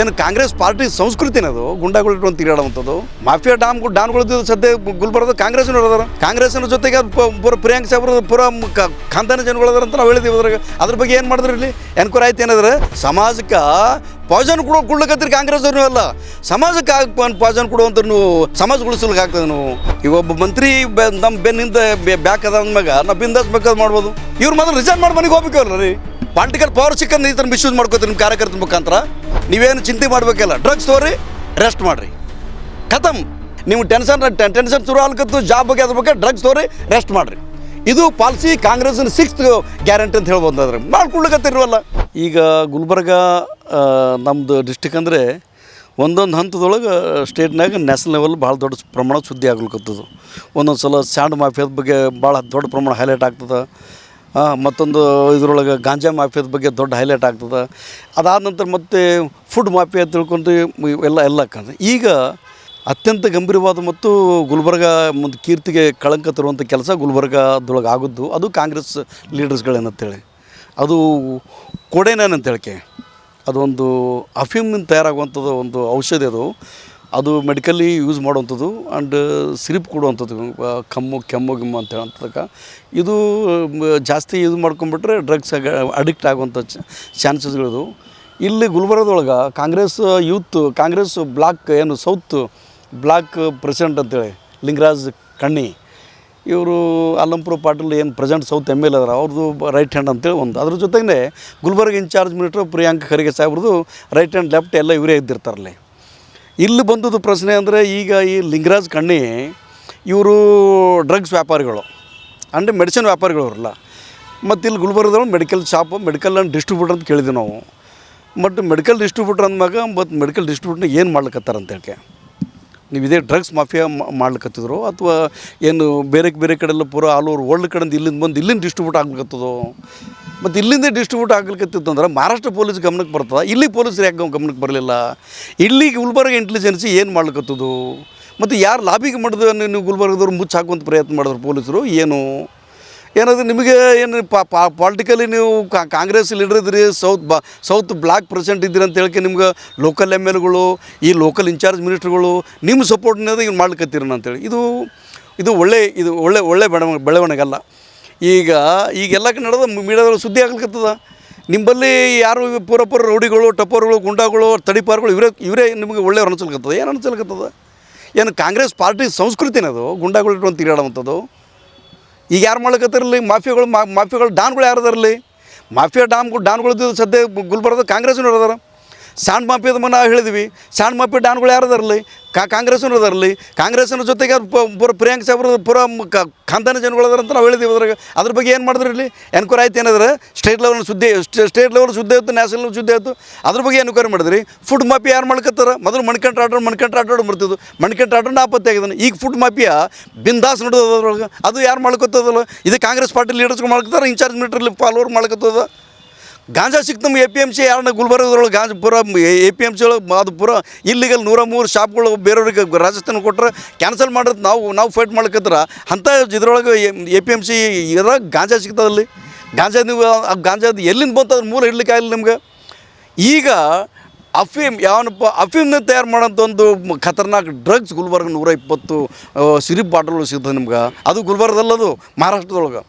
ಏನು ಕಾಂಗ್ರೆಸ್ ಪಾರ್ಟಿ ಸಂಸ್ಕೃತಿನ ಅದು ಗುಂಡಾಗಳು ಇಟ್ಕೊಂಡು ತಿರುಗಾಡುವಂಥದ್ದು? ಮಾಫಿಯಾ ಡಾಮ್ ಡಾನ್ಗಳು ಸದ್ಯ ಗುಲ್ಬರ್ಗದ ಕಾಂಗ್ರೆಸ್ ಅದಾರ ಕಾಂಗ್ರೆಸ್ನ ಜೊತೆಗೆ ಪೂರ ಪ್ರಿಯಾಂಕ್ ಸಾಹೇಬ್ರ ಪೂರ ಖಾನ್ದಾನ ಜನಗಳು ಅಂತ ನಾವು ಹೇಳಿದ್ದೀವಿ ಅದ್ರಾಗ. ಅದ್ರ ಬಗ್ಗೆ ಏನು ಮಾಡಿದ್ರಿ ಇಲ್ಲಿ? ಎನ್ಕ್ವೈರಿ ಆಯ್ತು ಏನಾದ್ರೆ, ಸಮಾಜಕ್ಕೆ ಪಾಯ್ಸನ್ ಕೊಡೋ ಕೊಡ್ಲಿಕ್ಕತ್ತೀರಿ ಕಾಂಗ್ರೆಸ್ ಅವ್ರು ಅಲ್ಲ. ಸಮಾಜಕ್ಕೆ ಪಾಯ್ಸನ್ ಕೊಡುವಂತ ನೀವು ಸಮಾಜ ಉಳಿಸ್ಲಿಕ್ಕೆ ಆಗ್ತದೆ ನೀವು. ಈಗ ಒಬ್ಬ ಮಂತ್ರಿ ನಮ್ಮ ಬೆನ್ನಿಂದ ಬ್ಯಾಕ್ ಅದ ಅಂದ್ಮ್ಯಾಗ ನಾವು ಬಿಂದಾಸ್ ಬೇಕಾದ್ ಮಾಡ್ಬೋದು. ಇವ್ರು ಮಾತ್ರ ರಿಸೈನ್ ಮಾಡಿ ಮನೆಗೆ ಹೋಗ್ಬೇಕಲ್ಲ ರೀ ಪಾಲಿಟಿಕಲ್ ಪವರ್ ಸಿಕ್ಕಂದ್ರೆ ಈ ಥರ ಮಿಸ್ಯೂಸ್ ಮಾಡ್ಕೋತೀರಿ ನಿಮ್ಮ ಕಾರ್ಯಕರ್ತರ ಮುಖಾಂತರ, ನೀವೇನು ಚಿಂತೆ ಮಾಡಬೇಕಲ್ಲ. ಡ್ರಗ್ಸ್ ತೋರಿ ರೆಸ್ಟ್ ಮಾಡಿರಿ. ಖತಮ್ ನೀವು ಟೆನ್ಷನ್ ಟೆನ್ಷನ್ ಶುರು ಆಗ್ಲಕತ್ತು ಜಾಬ್ ಬಗ್ಗೆ ಅದ್ರ ಬಗ್ಗೆ ಡ್ರಗ್ಸ್ ತೋರಿ ರೆಸ್ಟ್ ಮಾಡಿರಿ. ಇದು ಪಾಲಿಸಿ ಕಾಂಗ್ರೆಸ್ನ ಸಿಕ್ಸ್ತ್ ಗ್ಯಾರಂಟಿ ಅಂತ ಹೇಳ್ಬೋದು ಅದ್ರ. ಮಾಡ್ಕೊಳ್ಕತ್ತಿರ್ವಲ್ಲ ಈಗ ಗುಲ್ಬರ್ಗ ನಮ್ಮದು ಡಿಸ್ಟಿಕ್ ಅಂದರೆ ಒಂದೊಂದು ಹಂತದೊಳಗೆ ಸ್ಟೇಟ್ನಾಗ ನ್ಯಾಷನಲ್ ಲೆವೆಲ್ ಭಾಳ ದೊಡ್ಡ ಪ್ರಮಾಣ ಸುದ್ದಿ ಆಗ್ಲಿಕ್ಕತ್ತದು ಒಂದೊಂದು ಸಲ ಸ್ಯಾಂಡ್ ಮಾಫಿಯಾದ ಬಗ್ಗೆ ಭಾಳ ದೊಡ್ಡ ಪ್ರಮಾಣ ಹೈಲೈಟ್ ಆಗ್ತದೆ. ಮತ್ತೊಂದು ಇದ್ರೊಳಗೆ ಗಾಂಜಾ ಮಾಫಿಯಾದ ಬಗ್ಗೆ ದೊಡ್ಡ ಹೈಲೈಟ್ ಆಗ್ತದೆ. ಅದಾದ ನಂತರ ಮತ್ತೆ ಫುಡ್ ಮಾಫಿಯಾ ತಿಳ್ಕೊಂಡು ಎಲ್ಲ ಎಲ್ಲ ಕಾಣ್ತದೆ ಈಗ ಅತ್ಯಂತ ಗಂಭೀರವಾದ ಮತ್ತು ಗುಲ್ಬರ್ಗ ಒಂದು ಕೀರ್ತಿಗೆ ಕಳಂಕ ತರುವಂಥ ಕೆಲಸ ಗುಲ್ಬರ್ಗದೊಳಗೆ ಆಗದ್ದು, ಅದು ಕಾಂಗ್ರೆಸ್ ಲೀಡರ್ಸ್ಗಳೇನಂತೇಳಿ ಅದು ಕೊಡೇನೇನ್ ಅದು ಅದೊಂದು ಅಫೀಮಿಂದ ತಯಾರಾಗುವಂಥದ್ದು ಒಂದು ಔಷಧಿ ಅದು. ಅದು ಮೆಡಿಕಲಿ ಯೂಸ್ ಮಾಡುವಂಥದ್ದು ಆ್ಯಂಡ್ ಸಿರಿಪ್ ಕೊಡುವಂಥದ್ದು ಕಮ್ಮು, ಕೆಮ್ಮು, ಗಿಮ್ಮು ಅಂತ ಹೇಳಂತದಕ್ಕೆ ಇದು ಜಾಸ್ತಿ ಯೂಸ್ ಮಾಡ್ಕೊಂಬಿಟ್ರೆ ಡ್ರಗ್ಸ್ ಅಡಿಕ್ಟ್ ಆಗುವಂಥ ಚಾನ್ಸಸ್ಗಳಿದು ಇಲ್ಲಿ ಗುಲ್ಬರ್ಗದೊಳಗೆ ಕಾಂಗ್ರೆಸ್ ಯೂತ್, ಕಾಂಗ್ರೆಸ್ ಬ್ಲಾಕ್ ಏನು ಸೌತ್ ಬ್ಲಾಕ್ ಪ್ರೆಸಿಡೆಂಟ್ ಅಂತೇಳಿ, ಲಿಂಗರಾಜ್ ಕಣ್ಣಿ, ಇವರು ಅಲ್ಲಂಪುರ ಪಾಟೀಲ್ ಏನು ಪ್ರೆಸೆಂಟ್ ಸೌತ್ ಎಂ ಎಲ್ ಅದರ ಅವ್ರದ್ದು ರೈಟ್ ಹ್ಯಾಂಡ್ ಅಂತೇಳಿ ಒಂದು. ಅದ್ರ ಜೊತೆಗೆ ಗುಲ್ಬರ್ಗ ಇನ್ಚಾರ್ಜ್ ಮಿನಿಸ್ಟ್ರು ಪ್ರಿಯಾಂಕ್ ಖರ್ಗೆ ಸಾಹೇಬ್ರದ್ದು ರೈಟ್ ಹ್ಯಾಂಡ್ ಲೆಫ್ಟ್ ಎಲ್ಲ ಇವರೇ ಇದ್ದಿರ್ತಾರಲ್ಲಿ. ಇಲ್ಲಿ ಬಂದದ್ದು ಪ್ರಶ್ನೆ ಅಂದರೆ ಈಗ ಈ ಲಿಂಗರಾಜ್ ಕಣ್ಣಿ, ಇವರು ಡ್ರಗ್ಸ್ ವ್ಯಾಪಾರಿಗಳು, ಅಂದರೆ ಮೆಡಿಸಿನ್ ವ್ಯಾಪಾರಿಗಳು ಅವರಲ್ಲ ಮತ್ತು ಇಲ್ಲಿ ಗುಲ್ಬರ್ಗದೊಳಗೆ medical shop, medical and distributor ಅಂತ ಕೇಳಿದ್ವಿ ನಾವು. ಬಟ್ ಮೆಡಿಕಲ್ ಡಿಸ್ಟ್ರಿಬ್ಯೂಟರ್ ಅಂದ್ಮ್ಯಾಗ, ಮತ್ತು ಮೆಡಿಕಲ್ ಡಿಸ್ಟ್ರಿಬ್ಯೂಟ್ನ ಏನು ಮಾಡ್ಲಕತ್ತಾರ ಅಂತ ಹೇಳಿ ನೀವು ಇದೇ ಡ್ರಗ್ಸ್ ಮಾಫಿಯಾ ಮಾಡ್ಲಿಕ್ಕತ್ತಿದ್ರು ಅಥವಾ ಏನು ಬೇರೆ ಬೇರೆ ಕಡೆಲ್ಲ ಪೂರ ಆಲ್ ಓವರ್ ವರ್ಲ್ಡ್ ಕಡೆಯಿಂದ ಇಲ್ಲಿಂದ ಬಂದು ಇಲ್ಲಿಂದ ಡಿಸ್ಟ್ರಿಬ್ಯೂಟ್ ಆಗ್ಲಿಕತ್ತದೋ ಮತ್ತು ಇಲ್ಲಿಂದ ಡಿಸ್ಟ್ರಿಬ್ಯೂಟ್ ಆಗ್ಲಿಕತ್ತಿತ್ತು ಅಂದ್ರೆ ಮಹಾರಾಷ್ಟ್ರ ಪೊಲೀಸ್ ಗಮನಕ್ಕೆ ಬರ್ತದೆ? ಇಲ್ಲಿ ಪೊಲೀಸರು ಯಾಕೆ ಗಮನಕ್ಕೆ ಬರಲಿಲ್ಲ? ಇಲ್ಲಿ ಗುಲ್ಬರ್ಗ ಇಂಟೆಲಿಜೆನ್ಸಿ ಏನು ಮಾಡ್ಲಿಕ್ಕತ್ತದು ಮತ್ತು ಯಾರು ಲಾಬಿಗೆ ಮಾಡಿದ್ರು ನೀವು ಗುಲ್ಬರ್ಗದವ್ರು ಮುಚ್ಚಾಕುವಂಥ ಪ್ರಯತ್ನ ಮಾಡಿದ್ರು ಪೊಲೀಸರು? ಏನು? ಏನಾದರೂ ನಿಮಗೆ ಏನು ಪಾಲಿಟಿಕಲಿ ನೀವು ಕಾಂಗ್ರೆಸ್ ಲೀಡರ್ ಇದ್ರಿ ಸೌತ್ ಬಾ ಸೌತ್ ಬ್ಲಾಕ್ ಪ್ರೆಸಿಡೆಂಟ್ ಇದ್ದೀರಿ ಅಂತ ಹೇಳಕ್ಕೆ ನಿಮ್ಗೆ ಲೋಕಲ್ ಎಂ ಎಲ್ಗಳು ಈ ಲೋಕಲ್ ಇನ್ಚಾರ್ಜ್ ಮಿನಿಸ್ಟ್ರುಗಳು ನಿಮ್ಮ ಸಪೋರ್ಟ್ನದ ಈಗ ಮಾಡ್ಲಿಕತ್ತೀರನ ಅಂತೇಳಿ ಇದು ಇದು ಒಳ್ಳೆ ಇದು ಒಳ್ಳೆ ಒಳ್ಳೆ ಬೆಳವ ಬೆಳವಣಿಗೆ ಅಲ್ಲ ಈಗ ಈಗೆಲ್ಲ ನಡೆದ ಮೀಡಿಯಾದಲ್ಲಿ ಸುದ್ದಿ ಆಗ್ಲಿಕತ್ತದ. ನಿಮ್ಮಲ್ಲಿ ಯಾರು ಪೂರ ಪೂರ ರೌಡಿಗಳು, ಟಪ್ಪರ್ಗಳು, ಗುಂಡಾಗಳು, ತಡಿಪಾರ್ಗಳು, ಇವರೇ ಇವರೇ ನಿಮಗೆ ಒಳ್ಳೆಯವ್ರು ಅನ್ಸಲ್ಕತ್ತದ. ಏನು ಅನ್ಸಲ್ಕತ್ತದ? ಏನು ಕಾಂಗ್ರೆಸ್ ಪಾರ್ಟಿ ಸಂಸ್ಕೃತಿನದು, ಗುಂಡಾಗಳು ಇಟ್ಕೊಂಡು ತಿರುಗಾಡುವಂಥದ್ದು? ಈಗ ಯಾರು ಮಾಡ್ಲಿಕ್ಕತ್ತಿರಲಿ ಮಾಫಿಯಾಗಳು ಮಾಫಿಯಾಗಳು ಡಾನ್ಗಳು ಯಾರು ಅದಾರಲ್ಲಿ ಮಾಫಿಯಾ ಡಾಮ್ಗಳು ಡಾನ್ಗಳದ್ದು ಸದ್ಯ ಗುಲ್ಬರ್ಗದ ಕಾಂಗ್ರೆಸ್ನವ್ರು ಅದಾರ. ಸ್ಯಾಂಡ್ ಮಾಪಿದ ನಾವು ಹೇಳಿದ್ವಿ. ಸ್ಯಾಂಡ್ ಮಾಪಿ ಡಾನ್ಗಳು ಯಾರು ಅದರಲ್ಲಿ ಕಾ ಕಾಂಗ್ರೆಸ್ನವ್ರು ಅದರಲ್ಲಿ ಕಾಂಗ್ರೆಸ್ನ ಜೊತೆಗೆ ಪೂರ ಪ್ರಿಯಾಂಕ್ ಸಾಹೇಬ್ರ ಪೂರ ಖಾನ್ದಾನಿ ಜನಗಳು ಅದಾರ ಅಂತ ನಾವು ಹೇಳಿದ್ವಿ ಅದ್ರಾಗ. ಅದ್ರ ಬಗ್ಗೆ ಏನು ಮಾಡಿದ್ರಿ ಇಲ್ಲಿ? ಎನ್ಕ್ವೈರಿ ಆಯ್ತು ಏನಾದ್ರೆ, ಸ್ಟೇಟ್ ಲೆವೆಲ್ ಸುದ್ದಿ ಸ್ಟೇಟ್ ಲೆವೆಲ್ ಸುದ್ದಿ ಆಯಿತು, ನ್ಯಾಷನಲ್ ಸುದ್ದಿ ಆಯಿತು, ಅದ್ರ ಬಗ್ಗೆ ಎನ್ಕ್ವೈರಿ ಮಾಡಿದ್ರಿ? ಫುಡ್ ಮಾಪಿ ಯಾರು ಮಾಡ್ಕತ್ತಾರ? ಮೊದಲು ಮಣ್ಕಂಟ್ ಆಟೋ ಮಣ್ಕಂಟ್ ಆಟೋ ಬರ್ತಿದ್ದು ಮಣ್ಕಂಟ್ ಆಟೋ ನಾಪತ್ತೆ ಆಗಿದ್ದಾನೆ. ಈಗ ಫುಡ್ ಮಾಪಿಯ ಬಿಂದಾಸ್ ನೋಡೋದು ಅದ್ರೊಳಗೆ. ಅದು ಯಾರು ಮಾಡ್ಕೊತದಲ್ಲ ಇದು ಕಾಂಗ್ರೆಸ್ ಪಾರ್ಟಿ ಲೀಡರ್ಸ್ಗಳು ಮಾಡ್ಕೊತಾರೆ ಇನ್ಚಾರ್ಜ್ ಮಿನಿಟ್ರಲ್ಲಿ ಫಾಲೋವರ್ ಮಾಡ್ಕೊತದ ಗಾಂಜಾ ಸಿಕ್ತು ನಮ್ಗೆ ಎ ಪಿ ಎಂ ಸಿ ಯಾರನ್ನ ಗುಲ್ಬರ್ಗದೊಳಗೆ ಗಾಂಜಾ ಪೂರ ಎ ಪಿ ಎಂ ಸಿ ಒಳಗೆ ಅದು ಪುರ ಇಲ್ಲಿಗಲ್ ನೂರ ಮೂರು ಶಾಪ್ಗಳು ಬೇರೆಯವ್ರಿಗೆ ರಾಜಸ್ಥಾನ ಕೊಟ್ಟರೆ ಕ್ಯಾನ್ಸಲ್ ಮಾಡೋದು ನಾವು ನಾವು ಫೈಟ್ ಮಾಡ್ಕತ್ರ ಅಂಥ ಇದ್ರೊಳಗೆ ಎ ಪಿ ಎಂ ಸಿ ಇದ್ರಾಗ ಗಾಂಜಾ ಸಿಗ್ತದಲ್ಲಿ ಗಾಂಜಾ ನೀವು, ಆ ಗಾಂಜಾದ ಎಲ್ಲಿಂದ ಬಂತು ಅದ್ರ ಮೂಲ ಇಡ್ಲಿಕ್ಕೆ ಆಗಿಲ್ಲ ನಿಮ್ಗೆ. ಈಗ ಅಫೀಮ್, ಯಾವನಪ್ಪ, ಅಫೀಮ್ನ ತಯಾರು ಮಾಡೋಂಥ ಒಂದು ಖತರ್ನಾಕ್ ಡ್ರಗ್ಸ್ ಗುಲ್ಬರ್ಗ ನೂರ ಇಪ್ಪತ್ತು ಸಿರಿಪ್ ಬಾಟಲ್ಗಳು ಸಿಗ್ತದೆ ನಿಮ್ಗೆ. ಅದು ಗುಲ್ಬರ್ಗದಲ್ಲದು, ಮಹಾರಾಷ್ಟ್ರದೊಳಗೆ.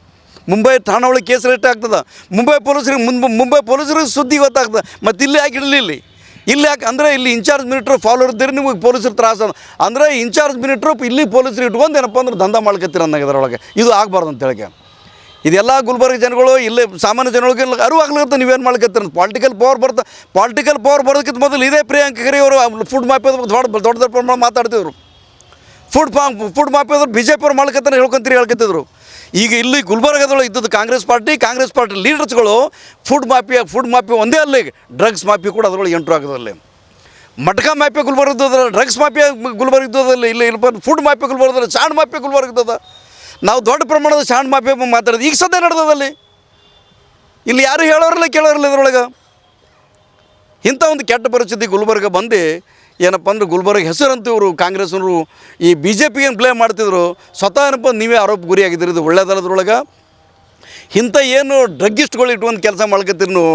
ಮುಂಬೈ ಠಾಣಾ ಒಳಗೆ ಕೇಸ್ ರೇಟ್ ಆಗ್ತದೆ. ಮುಂಬೈ ಪೊಲೀಸರಿಗೆ ಮುಂದೆ ಮುಂಬೈ ಪೊಲೀಸರಿಗೆ ಸುದ್ದಿ ಗೊತ್ತಾಗ್ತದೆ. ಮತ್ತು ಇಲ್ಲಿ ಯಾಕೆ ಇಡಲಿ ಇಲ್ಲಿ? ಇಲ್ಲಿ ಯಾಕೆ, ಅಂದರೆ ಇಲ್ಲಿ ಇನ್ಚಾರ್ಜ್ ಮಿನಿಟ್ರು ಫಾಲೋ ಇದ್ದೀರಿ ನಿಮಗೆ ಪೊಲೀಸರು ತ್ರಾಸ ಅಂದರೆ ಇನ್ಚಾರ್ಜ್ ಮಿನಿಟ್ರು ಇಲ್ಲಿ ಪೊಲೀಸರು ಇಟ್ಕೊಂಡು ಏನಪ್ಪ ಅಂದ್ರೆ ದಂಧ ಮಾಡ್ಕತ್ತೀರ ಅಂದಾಗ ಇದರೊಳಗೆ ಇದು ಆಗಬಾರ್ದು ಅಂತ ಹೇಳಕ್ಕೆ. ಇದೆಲ್ಲ ಗುಲ್ಬರ್ಗ ಜನಗಳು ಇಲ್ಲೇ ಸಾಮಾನ್ಯ ಜನಗಳಿಗೆ ಅರಿವು ಆಗ್ಲಿಕ್ಕೆ ನೀವೇನು ಮಾಡ್ಕತ್ತೀರ ಪಾಲಿಟಿಕಲ್ ಪವರ್ ಬರ್ತಾ ಪಾಲಿಟಿಕಲ್ ಪವರ್ ಬರೋದಕ್ಕಿಂತ ಮೊದಲು ಇದೇ ಪ್ರಿಯಾಂಕ ಖರೆ ಅವರು ಫುಡ್ ಮಾಫಿಯಾದ ದೊಡ್ಡ ದೊಡ್ಡ ದೊಡ್ಡ ಪ್ರಮಾಣ ಮಾತಾಡ್ತಿದ್ರು. ಫುಡ್ ಫುಡ್ ಮಾಫಿಯಾದ್ರು ಬಿ ಜೆ ಪಿ ಅವ್ರು ಮಾಡ್ಕತ್ತಾರೆ ಹೇಳ್ಕೊಂತೀರಿ ಹೇಳ್ಕೊತಿದ್ರು ಈಗ ಇಲ್ಲಿ ಗುಲ್ಬರ್ಗದೊಳಗೆ ಇದ್ದದ್ದು ಕಾಂಗ್ರೆಸ್ ಪಾರ್ಟಿ ಕಾಂಗ್ರೆಸ್ ಪಾರ್ಟಿ ಲೀಡರ್ಸ್ಗಳು ಫುಡ್ ಮಾಫಿಯಾ ಫುಡ್ ಮಾಫಿಯಾ ಒಂದೇ ಅಲ್ಲಿ ಡ್ರಗ್ಸ್ ಮಾಫಿ ಕೂಡ ಅದರೊಳಗೆ ಎಂಟ್ರು ಆಗೋದಲ್ಲಿ ಮಟ್ಕ ಮಾಫಿಯಾ ಗುಲ್ಬರ್ಗ ಇದ್ದದ ಡ್ರಗ್ಸ್ ಮಾಫಿಯಾ ಗುಲ್ಬರ್ಗ ಇದ್ದದಲ್ಲಿ ಇಲ್ಲಿ ಫುಡ್ ಮಾಫಿಯಾ ಗುಲ್ಬರ್ಗದಲ್ಲಿ ಚಾಂಡ್ ಮಾಫಿಯಾ ಗುಲ್ಬರ್ಗ ನಾವು ದೊಡ್ಡ ಪ್ರಮಾಣದ ಚಾಂಡ್ ಮಾಫಿಯಾ ಮಾತಾಡೋದು. ಈಗ ಸದ್ಯ ನಡೆದದಲ್ಲಿ ಇಲ್ಲಿ ಯಾರು ಹೇಳೋರಲ್ಲ ಕೇಳೋರಲ್ಲ ಇದ್ರೊಳಗೆ. ಇಂಥ ಒಂದು ಕೆಟ್ಟ ಪರಿಸ್ಥಿತಿ ಗುಲ್ಬರ್ಗ ಬಂದು ಏನಪ್ಪ ಅಂದ್ರೆ ಗುಲ್ಬರ್ಗ ಹೆಸರಂತೂ ಇವರು ಕಾಂಗ್ರೆಸ್ನವರು ಈ ಬಿ ಜೆ ಪಿಗೇನು ಪ್ಲೇ ಮಾಡ್ತಿದ್ರು? ಸ್ವತಃ ಏನಪ್ಪ ನೀವೇ ಆರೋಪ ಗುರಿಯಾಗಿದ್ದೀರಿ ಇದು ಒಳ್ಳೆಯದಲ್ಲದ್ರೊಳಗೆ ಇಂಥ ಏನು ಡ್ರಗ್ಗಿಸ್ಟ್ಗಳು ಇಟ್ಕೊಂಡು ಕೆಲಸ ಮಾಡ್ಕೊತೀರಿ ನೀವು?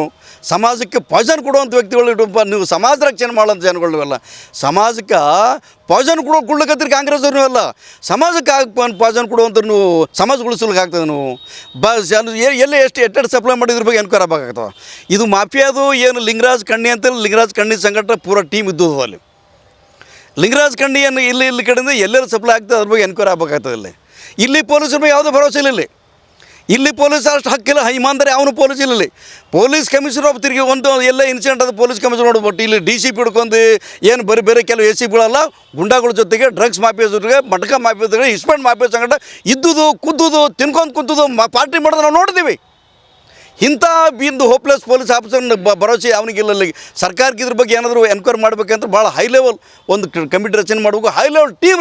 ಸಮಾಜಕ್ಕೆ ಪಾಯ್ಸನ್ ಕೊಡುವಂಥ ವ್ಯಕ್ತಿಗಳು ಇಡಪ್ಪ ನೀವು ಸಮಾಜ ರಕ್ಷಣೆ ಮಾಡೋಂಥ ಜನಗಳು ಅಲ್ಲ ಸಮಾಜಕ್ಕೆ ಪಾಯ್ಸನ್ ಕೊಡೋ ಕೊಡ್ಲಿಕ್ಕತ್ತೀರಿ ಕಾಂಗ್ರೆಸ್ ಅವ್ರು ಅಲ್ಲ ಸಮಾಜಕ್ಕೆ ಪಾಯ್ಸನ್ ಕೊಡುವಂಥ ನೀವು ಸಮಾಜ ಉಳಿಸ್ಲಿಕ್ಕೆ ಆಗ್ತದೆ ನೀವು. ಬಸ್ ಎಲ್ಲಿ ಎಷ್ಟು ಎಟ್ಟೆಟ್ಟು ಸಪ್ಲೈ ಮಾಡಿದ್ರ ಬಗ್ಗೆ ಎನ್ಕ್ವೈರ್ ಆಗಬೇಕಾಗ್ತದೆ ಇದು ಮಾಫಿಯಾದು ಏನು ಲಿಂಗರಾಜ್ ಕಣ್ಣಿ ಅಂತ ಲಿಂಗರಾಜ್ ಕಣ್ಣಿ ಸಂಘಟ ಪೂರ ಟೀಮ್ ಇದ್ದದ್ದು ಅಲ್ಲಿ. ಲಿಂಗರಾಜ್ ಖಂಡಿಯನ್ನು ಇಲ್ಲಿ ಇಲ್ಲಿ ಕಡೆಯಿಂದ ಎಲ್ಲರೂ ಸಪ್ಲೈ ಆಗ್ತದೆ, ಅದ್ರ ಬಗ್ಗೆ ಎನ್ಕ್ವೈರಿ ಆಗಬೇಕಾಗ್ತದೆ ಇಲ್ಲಿ. ಇಲ್ಲಿ ಪೊಲೀಸರ ಬಗ್ಗೆ ಯಾವುದೇ ಭರವಸೆ ಇಲ್ಲ ಇಲ್ಲಿ. ಇಲ್ಲಿ ಪೊಲೀಸ್ ಅಷ್ಟು ಹಕ್ಕಿಲ್ಲ ಇಮಾನ್ದಾರಿ ಅವನು ಪೊಲೀಸ್ ಇಲ್ಲ ಇಲ್ಲಿ. ಪೊಲೀಸ್ ಕಮಿಷನರ್ ಒಬ್ಬ ತಿರುಗಿ ಒಂದು ಎಲ್ಲ ಇನ್ಸಿಡೆಂಟ್ ಅದು ಪೊಲೀಸ್ ಕಮಿಷನರ್ ನೋಡ್ಬಿಟ್ಟು ಇಲ್ಲಿ ಡಿ ಸಿ ಪಿ ಹಿಡ್ಕೊಂಡು ಏನು ಬರೀ ಬೇರೆ ಕೆಲವು ಎ ಸಿ ಗುಂಡಾಗಳ ಜೊತೆಗೆ ಡ್ರಗ್ಸ್ ಮಾಫಿಯಾ ಜೊತೆಗೆ ಮಟಕ ಮಾಫಿಯಾ ಜೊತೆಗೆ ಇಸ್ಪೆಂಡ್ ಮಾಫಿಯಾ ಸಂಗಡ ಇದ್ದುದು, ಕುದ್ದುದು, ತಿನ್ಕೊಂಡು ಕುಂತುದು ಪಾರ್ಟಿ ಮಾಡೋದು ನಾವು ನೋಡ್ತೀವಿ ಇಂಥ ಬಿಂದು ಹೋಪ್ಲೆಸ್ ಪೊಲೀಸ್ ಆಫೀಸರ್ ಭರವಸೆ ಅವನಿಗಿಲ್ಲ. ಸರ್ಕಾರಕ್ಕೆ ಇದ್ರ ಬಗ್ಗೆ ಏನಾದರೂ ಎನ್ಕ್ವೈರಿ ಮಾಡಬೇಕಂದ್ರೆ ಭಾಳ ಹೈ ಲೆವೆಲ್ ಒಂದು ಕಮಿಟಿ ರಚನೆ ಮಾಡಬೇಕು. ಹೈ ಲೆವೆಲ್ ಟೀಮ್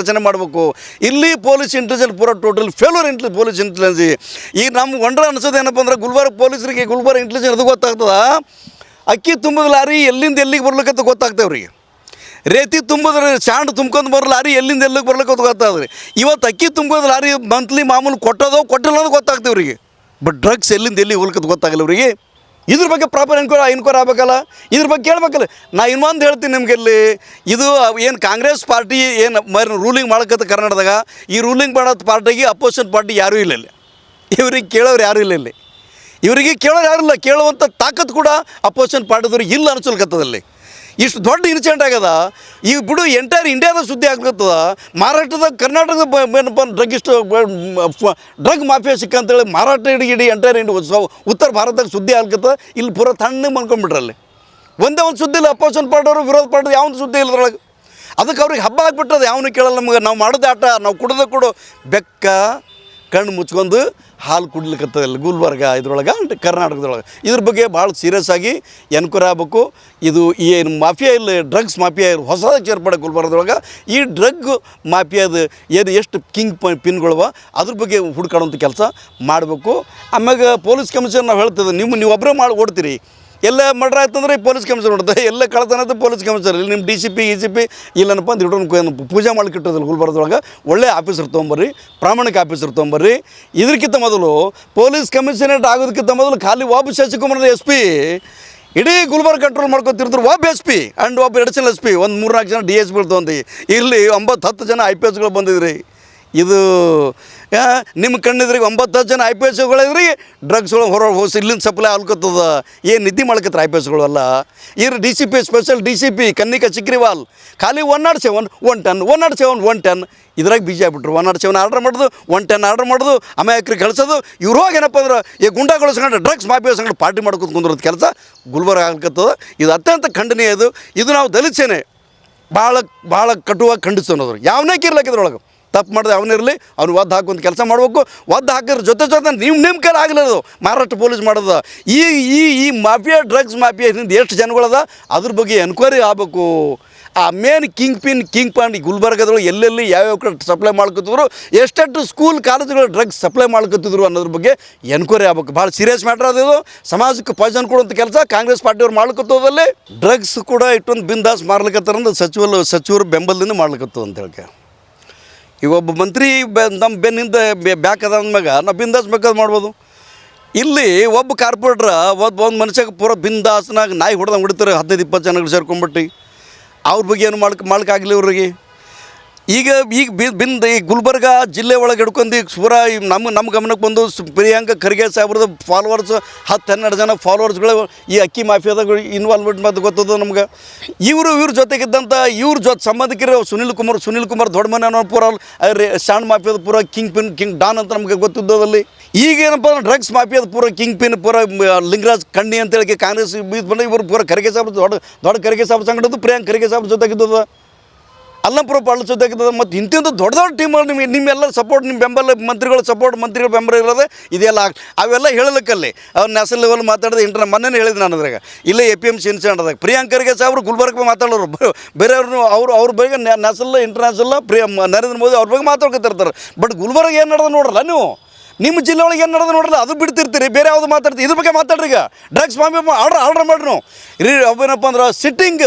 ರಚನೆ ಮಾಡಬೇಕು. ಇಲ್ಲಿ ಪೊಲೀಸ್ ಇಂಟೆಲಿಜೆನ್ಸ್ ಪೂರ ಟೋಟಲ್ ಫೇಲ್ಯೂರ್ ಇಂಟ್ಲಿ ಪೊಲೀಸ್ ಇಂಟೆಲಿಜೆನ್ಸ್ ಈಗ ನಮ್ಗೆ ಒಂಡ್ರ ಅನ್ಸೋದು ಏನಪ್ಪ ಅಂದ್ರೆ ಗುಲ್ಬರ್ಗ ಪೊಲೀಸರಿಗೆ ಗುಲ್ಬರ್ಗ ಇಂಟೆಲಿಜೆನ್ಸ್ ಅದು ಗೊತ್ತಾಗ್ತದ? ಅಕ್ಕಿ ತುಂಬಿದ ಲಾರಿ ಎಲ್ಲಿಂದ ಎಲ್ಲಿಗೆ ಬರ್ಲಿಕ್ಕಂತ ಗೊತ್ತಾಗ್ತವೆ ಅವ್ರಿಗೆ. ರೇತಿ ತುಂಬಿದ್ರೆ ಸ್ಯಾಂಡ್ ತುಂಬ್ಕೊಂಡು ಬರೋ ಲಾರಿ ಎಲ್ಲಿಂದ ಎಲ್ಲಿಗೆ ಬರ್ಲಿಕ್ಕೆ ಗೊತ್ತಾಗ್ತದೆ. ಇವತ್ತು ಅಕ್ಕಿ ತುಂಬೋದು ಲಾರಿ ಮಂತ್ಲಿ ಮಾಮೂಲು ಕೊಟ್ಟೋದೋ ಕೊಟ್ಟಿಲ್ಲ ಅಂತ ಅವ್ರಿಗೆ. ಬಟ್ ಡ್ರಗ್ಸ್ ಎಲ್ಲಿಂದ ಎಲ್ಲಿ ಹೋಗ್ಲಿಕ್ಕೆ ಗೊತ್ತಾಗಲ್ಲ ಅವರಿಗೆ. ಇದ್ರ ಬಗ್ಗೆ ಪ್ರಾಪರ್ ಎನ್ಕ್ವೈರಿ ಎನ್ಕ್ವೈರಿ ಆಗಬೇಕಲ್ಲ. ಇದ್ರ ಬಗ್ಗೆ ಕೇಳಬೇಕಲ್ಲ ನಾ ಇನ್ನೊಂದು ಹೇಳ್ತೀನಿ ನಿಮ್ಗೆ ಇಲ್ಲಿ ಇದು ಏನು ಕಾಂಗ್ರೆಸ್ ಪಾರ್ಟಿ ಏನು ಮರ್ ರೂಲಿಂಗ್ ಮಾಡಕತ್ತ ಕರ್ನಾಟಕದಾಗ. ಈ ರೂಲಿಂಗ್ ಮಾಡೋ ಪಾರ್ಟಿಗೆ ಅಪೋಸಿಷನ್ ಪಾರ್ಟಿ ಯಾರೂ ಇಲ್ಲ ಇಲ್ಲಿ. ಇವ್ರಿಗೆ ಕೇಳೋರು ಯಾರೂ ಇಲ್ಲ ಇಲ್ಲಿ. ಇವರಿಗೆ ಕೇಳೋರು ಯಾರಿಲ್ಲ ಕೇಳುವಂಥ ತಾಕತ್ತು ಕೂಡ ಅಪೋಸಿಷನ್ ಪಾರ್ಟಿದವ್ರಿಗೆ ಇಲ್ಲ ಅನ್ಸಲ್ಕತ್ತದಲ್ಲಿ ಇಷ್ಟು ದೊಡ್ಡ ಇನ್ಸಿಡೆಂಟ್ ಆಗ್ಯದ ಈಗ ಬಿಡು ಎಂಟೈರ್ ಇಂಡಿಯಾದ ಸುದ್ದಿ ಆಗ್ಲತ್ತದ? ಮಹಾರಾಷ್ಟ್ರದ ಕರ್ನಾಟಕದ ಏನಪ್ಪ ಡ್ರಗ್ ಮಾಫಿಯಾ ಸಿಕ್ಕಂತೇಳಿ ಮಾರಾಟ ಇಡೀ ಇಡೀ ಎಂಟೈರ್ ಇಂಡಿಯಾ ಉತ್ತರ ಭಾರತದಾಗ ಸುದ್ದಿ ಆಗ್ಲತ್ತದ? ಇಲ್ಲಿ ಪೂರ ತಣ್ಣಗೆ ಮನ್ಕೊಂಡ್ಬಿಟ್ರಲ್ಲಿ ಒಂದೇ ಒಂದು ಸುದ್ದಿ ಇಲ್ಲ, ಅಪೋಸಿಷನ್ ಪಾರ್ಟಿಯವರು ವಿರೋಧ ಪಾರ್ಟಿ ಯಾವೊಂದು ಸುದ್ದಿ ಇಲ್ಲ ಅದ್ರೊಳಗೆ. ಅದಕ್ಕೆ ಅವ್ರಿಗೆ ಹಬ್ಬ ಆಗ್ಬಿಟ್ಟದ ಯಾವನು ಕೇಳಲ್ಲ ನಮಗೆ. ನಾವು ಮಾಡೋದು ಆಟ, ನಾವು ಕುಡ್ದ ಕೊಡು ಬೆಕ್ಕ ಕಣ್ಣು ಮುಚ್ಕೊಂಡು ಹಾಲು ಕುಡ್ಲಿಕ್ಕತ್ತದಿಲ್ಲ ಗುಲ್ಬರ್ಗ ಇದ್ರೊಳಗೆ ಕರ್ನಾಟಕದೊಳಗೆ. ಇದ್ರ ಬಗ್ಗೆ ಭಾಳ ಸೀರಿಯಸ್ ಆಗಿ ಎನ್ಕ್ವೈರಿ ಆಗಬೇಕು. ಇದು ಏನು ಮಾಫಿಯಾ ಇಲ್ಲ ಡ್ರಗ್ಸ್ ಮಾಫಿಯಾ ಹೊಸದಾಗಿ ಸೇರ್ಪಡೆ ಗುಲ್ಬರ್ಗದೊಳಗೆ. ಈ ಡ್ರಗ್ ಮಾಫಿಯಾದ ಏನು ಎಷ್ಟು ಕಿಂಗ್ ಪ ಪಿನ್ಗಳವ ಅದ್ರ ಬಗ್ಗೆ ಹುಡ್ಕಾಡುವಂಥ ಕೆಲಸ ಮಾಡಬೇಕು. ಆಮ್ಯಾಗ ಪೊಲೀಸ್ ಕಮಿಷನ್ ನಾವು ಹೇಳ್ತದೆ ನಿಮ್ಮ ನೀವೊಬ್ಬರೇ ಮಾಡಿ ಓಡ್ತೀರಿ. ಎಲ್ಲ ಮರ್ಡರ್ ಆಯ್ತಂದ್ರೆ ಪೊಲೀಸ್ ಕಮಿಷನರ್ ನೋಡುತ್ತೆ ಎಲ್ಲ ಕಳ್ತನ ಪೊಲೀಸ್ ಕಮಿಷನರ್ ಇಲ್ಲಿ ನಿಮ್ಮ D C P E C P ಇಲ್ಲನಪ್ಪ ಅಂತ ಇಡೋನು ಪೂಜೆ ಮಾಡ್ಲಿಕ್ಕೆ ಗುಲ್ಬರ್ಗದೊಳಗೆ ಒಳ್ಳೆ ಆಫೀಸರ್ ತೊಗೊಂಬರ್ರಿ, ಪ್ರಾಮಾಣಿಕ ಆಫೀಸರ್ ತೊಗೊಂಬರ್ರಿ. ಇದಕ್ಕಿಂತ ಮೊದಲು ಪೊಲೀಸ್ ಕಮಿಷನರೇಟ್ ಆಗೋದಕ್ಕಿಂತ ಮೊದಲು ಖಾಲಿ ಒಬ್ಬ ಶಶಿಕುಮಾರ್ ಎಸ್ ಪಿ ಇಡೀ ಗುಲ್ಬರ್ಗ ಕಂಟ್ರೋಲ್ ಮಾಡ್ಕೊತಿರ್ತಾರೆ ಒಬ್ಬ ಎಸ್ ಪಿ ಆ್ಯಂಡ್ ಒಬ್ಬ ಎಡಿಷನಲ್ ಎಸ್ ಪಿ ಒಂದು ಮೂರು ನಾಲ್ಕು ಜನ ಡಿ ಎಸ್ ಪಿ ತೊಗೊಂಡು ಇಲ್ಲಿ ಒಂಬತ್ತು ಹತ್ತು ಜನ ಐ ಪಿ ಎಸ್ಗಳು ಬಂದಿದ್ರಿ. ಇದು ನಿಮ್ಮ ಕಣ್ಣಿದ್ರಿಗೆ ಒಂಬತ್ತು ಹತ್ತು ಜನ ಐ ಪಿ ಎಸ್ಗಳಿದ್ರಿ ಡ್ರಗ್ಸ್ಗಳು ಹೊರಗೆ ಹೋಗಿ ಇಲ್ಲಿಂದ ಸಪ್ಲೈ ಆಲ್ಕತ್ತದ ಏನು ನಿದ್ದೆ ಮಾಡ್ಕತ್ತರ ಐ ಪಿ ಎಸ್ಗಳು ಅಲ್ಲ. ಇವ್ರು D C P special D C P Kanika Sikriwal ಖಾಲಿ one nought seven one ten one nought seven one ten ಇದ್ರಾಗ ಬಿಜಿ ಆಗ್ಬಿಟ್ರು. ಒನ್ ನಾಟ್ ಸೆವೆನ್ ಆರ್ಡರ್ ಮಾಡೋದು ಒನ್ ಟೆನ್ ಆರ್ಡರ್ ಮಾಡೋದು ಅಮಾಯಕರಿಗೆ ಕಳಿಸೋದು. ಇವ್ರು ಹೋಗಿ ಏನಪ್ಪ ಅಂದ್ರೆ, ಈ ಗುಂಡಾ ಸಂಗಡ ಡ್ರಗ್ಸ್ ಮಾಫಿಯಾ ಸಂಗಡ ಪಾರ್ಟಿ ಮಾಡ್ಕೊಂಡು ಕುಂದಿರೋದು ಕೆಲಸ ಗುಲ್ಬರ್ಗ ಆಗ್ಕತ್ತದ ಇದು ಅತ್ಯಂತ ಖಂಡನೀಯ ಇದು. ಇದು ನಾವು ದಲಿತ ಸೇನೆ ಭಾಳ ಭಾಳ ಕಟುವಾಗಿ ಖಂಡಿಸ್ತು ಅನ್ನೋದ್ರು ಯಾವನೇ ಕಿರ್ಲಕ್ಕ ಇದ್ರೊಳಗೆ. ತಪ್ಪು ಮಾಡಿದ್ರೆ ಅವನಿರಲಿ ಅವ್ನು ಒದ್ದು ಹಾಕುವಂಥ ಕೆಲಸ ಮಾಡಬೇಕು. ಒದ್ದು ಹಾಕಿದ್ರ ಜೊತೆ ಜೊತೆ ನಿಮ್ಮ ನಿಮ್ಮ ಕೈಲಿ ಆಗಲಿಲ್ಲ. ಮಹಾರಾಷ್ಟ್ರ ಪೊಲೀಸ್ ಮಾಡೋದು. ಈ ಈ ಈ ಮಾಫಿಯಾ, ಡ್ರಗ್ಸ್ ಮಾಫಿಯಾ ಇದರಿಂದ ಎಷ್ಟು ಜನಗಳದ ಅದ್ರ ಬಗ್ಗೆ ಎನ್ಕ್ವೈರಿ ಆಗಬೇಕು. ಆ ಮೇನ್ ಕಿಂಗ್ ಪಿನ್, ಕಿಂಗ್ ಪಾಂಡ್ ಗುಲ್ಬರ್ಗದೊಳಗೆ ಎಲ್ಲೆಲ್ಲಿ ಯಾವ್ಯಾವ ಕಡೆ ಸಪ್ಲೈ ಮಾಡ್ಕೊತಿದ್ರು, ಎಷ್ಟೆಷ್ಟು ಸ್ಕೂಲ್ ಕಾಲೇಜುಗಳು ಡ್ರಗ್ಸ್ ಸಪ್ಲೈ ಮಾಡ್ಕೊತಿದ್ರು ಅನ್ನೋದ್ರ ಬಗ್ಗೆ ಎನ್ಕ್ವೈರಿ ಆಗ್ಬೇಕು. ಭಾಳ ಸೀರಿಯಸ್ ಮ್ಯಾಟ್ರ್ ಅದು ಸಮಾಜಕ್ಕೆ ಪಾಯ್ಸನ್ ಕೊಡುವಂಥ ಕೆಲಸ ಕಾಂಗ್ರೆಸ್ ಪಾರ್ಟಿಯವ್ರು ಮಾಡ್ಕೊತೋದಲ್ಲಿ ಡ್ರಗ್ಸ್ ಕೂಡ ಇಟ್ಟೊಂದು ಬಿಂದಾಸ್ ಮಾರ್ಲಿಕ್ಕತ್ತಾರಂದು ಸಚಿವರು ಸಚಿವರು ಬೆಂಬಲದಿಂದ ಮಾಡ್ಲಿಕ್ಕೆ ಅಂತ ಹೇಳ್ಕೆ. ಈಗ ಒಬ್ಬ ಮಂತ್ರಿ ಬೆ ನಮ್ಮ ಬೆನ್ನಿಂದ ಬ್ಯಾಕ್ ಅದ ಅಂದ್ಮ್ಯಾಗ ನಾವು ಬಿಂದಾಸ್ ಬೇಕಾದ್ ಮಾಡ್ಬೋದು. ಇಲ್ಲಿ ಒಬ್ಬ ಕಾರ್ಪೊರೇಟ್ರ ಒಬ್ಬ ಒಂದು ಮನುಷ್ಯಗೆ ಪೂರ ಬಿಂದಾಸ್ನಾಗ ನಾಯಿ ಹೊಡೆದಂಗೆ ಹೊಡಿತಾರೆ, ಹದಿನೈದು ಇಪ್ಪತ್ತು ಜನಗಳು ಸೇರ್ಕೊಂಬಿಟ್ಟು. ಅವ್ರ ಬಗ್ಗೆ ಏನು ಮಾಡ್ಕೆ ಮಾಡ್ಕಾಗಲಿ ಇವ್ರಿಗೆ? ಈಗ ಈಗ ಬಿಂದ ಈ ಗುಲ್ಬರ್ಗ ಜಿಲ್ಲೆ ಒಳಗೆ ಹಿಡ್ಕೊಂಡು ಈಗ ಸೂರ ನಮ್ಮ ನಮ್ಮ ಗಮನಕ್ಕೆ ಬಂದು ಪ್ರಿಯಾಂಕ ಖರ್ಗೆ ಸಾಹೇಬ್ರದ್ದು ಫಾಲೋವರ್ಸ್ ಹತ್ತು ಹನ್ನೆರಡು ಜನ ಫಾಲೋವರ್ಸ್ಗಳು ಈ ಅಕ್ಕಿ ಮಾಫಿಯಾದಾಗ ಇನ್ವಾಲ್ವ್ಮೆಂಟ್ ಮತ್ತು ಗೊತ್ತದ ನಮ್ಗೆ. ಇವರು ಇವ್ರ ಜೊತೆಗಿದ್ದಂಥ ಇವ್ರ ಜೊತೆ ಸಂಬಂಧಿಕರು ಸುನಿಲ್ ಕುಮಾರ್ ಸುನಿಲ್ ಕುಮಾರ್ ದೊಡ್ಡ ಪೂರ ಶಾಂಡ್ ಮಾಫಿಯಾದ ಪೂರ ಕಿಂಗ್ ಪಿನ್ ಕಿಂಗ್ ಡಾನ್ ಅಂತ ನಮಗೆ ಗೊತ್ತಿದ್ದದಲ್ಲಿ ಈಗ ಏನಪ್ಪ ಅಂದ್ರೆ ಡ್ರಗ್ಸ್ ಮಾಫಿಯಾದ ಪೂರ ಕಿಂಗ್ ಪಿನ್ ಪೂರ ಲಿಂಗರಾಜ್ ಕಣ್ಣಿ ಅಂತೇಳಿ ಕಾಂಗ್ರೆಸ್ ಇದು ಬಂದು ಇವರು ಪೂರ ಖರ್ಗೆ ಸಾಹೇಬ್ರ ದೊಡ್ಡ ದೊಡ್ಡ ಖರ್ಗೆ ಸಾಹೇಬ್ ಸಂಘಟದ್ದು, ಪ್ರಿಯಾಂಕ್ ಖರ್ಗೆ ಸಾಹೇಬ್ರ ಜೊತೆಗಿದ್ದದ ಅಲ್ಲಂಪುರ ಜೊತೆಗಿದ್ದದ ಮತ್ತು ಇಂತಿಂಥ ದೊಡ್ಡ ದೊಡ್ಡ ಟೀಮ್ಗಳು ನಿಮಗೆ ನಿಮ್ಮೆಲ್ಲ ಸಪೋರ್ಟ್ ನಿಮ್ಮ ಬೆಂಬಲ ಮಂತ್ರಿಗಳ ಸಪೋರ್ಟ್ ಮಂತ್ರಿಗಳ ಬೆಂಬಲ ಇರೋದೆ ಇದೆಲ್ಲ ಅವೆಲ್ಲ ಹೇಳಲಿಕ್ಕಲ್ಲಿ. ಅವ್ರು ನ್ಯಾಷನಲ್ ಲೆವೆಲ್ ಮಾತಾಡಿದ ಇಂಟರ್ ಮೊನ್ನೆ ಹೇಳಿದೆ ನಾನು ಅದ್ರಾಗ. ಇಲ್ಲೇ ಎ ಪಿ ಎಂ ಸಿ ಇನ್ಸಿಡೆಂಟ್ದಾಗ ಪ್ರಿಯಾಂಕರ್ಗೆ ಸಾಹೇಬ್ರು ಗುಲ್ಬರ್ಗ ಮಾತಾಡೋರು. ಬೇರೆ ಬೇರೆಯವ್ರನ್ನು ಅವ್ರು ಅವ್ರ ಬಗ್ಗೆ ನ್ಯಾಷನಲ್ ಇಂಟರ್ನ್ಯಾಷನಲ್ ಪ್ರಿಯ ನರೇಂದ್ರ ಮೋದಿ ಅವ್ರ ಬಗ್ಗೆ ಮಾತಾಡ್ಕೊತಿರ್ತಾರೆ ಬಟ್ ಗುಲ್ಬರ್ಗ ಏನು ನಡೆದ ನೋಡ್ರಲ್ಲ ನೀವು? ನಿಮ್ಮ ಜಿಲ್ಲೆ ಒಳಗೆ ಏನು ನಡೆದು ನೋಡ್ರಲ್ಲ, ಅದು ಬಿಡ್ತಿರ್ತೀರಿ, ಬೇರೆ ಯಾವುದು ಮಾತಾಡ್ತೀರಿ ಇದ್ರ ಬಗ್ಗೆ ಮಾತಾಡ್ರಿ ಈಗ. ಡ್ರಗ್ಸ್ ಬಾಂಬೆ ಆರ್ಡರ್ ಆರ್ಡರ್ ಮಾಡ್ರಿ. ರೀ ಅವೇನಪ್ಪ ಅಂದ್ರೆ ಸಿಟ್ಟಿಂಗ್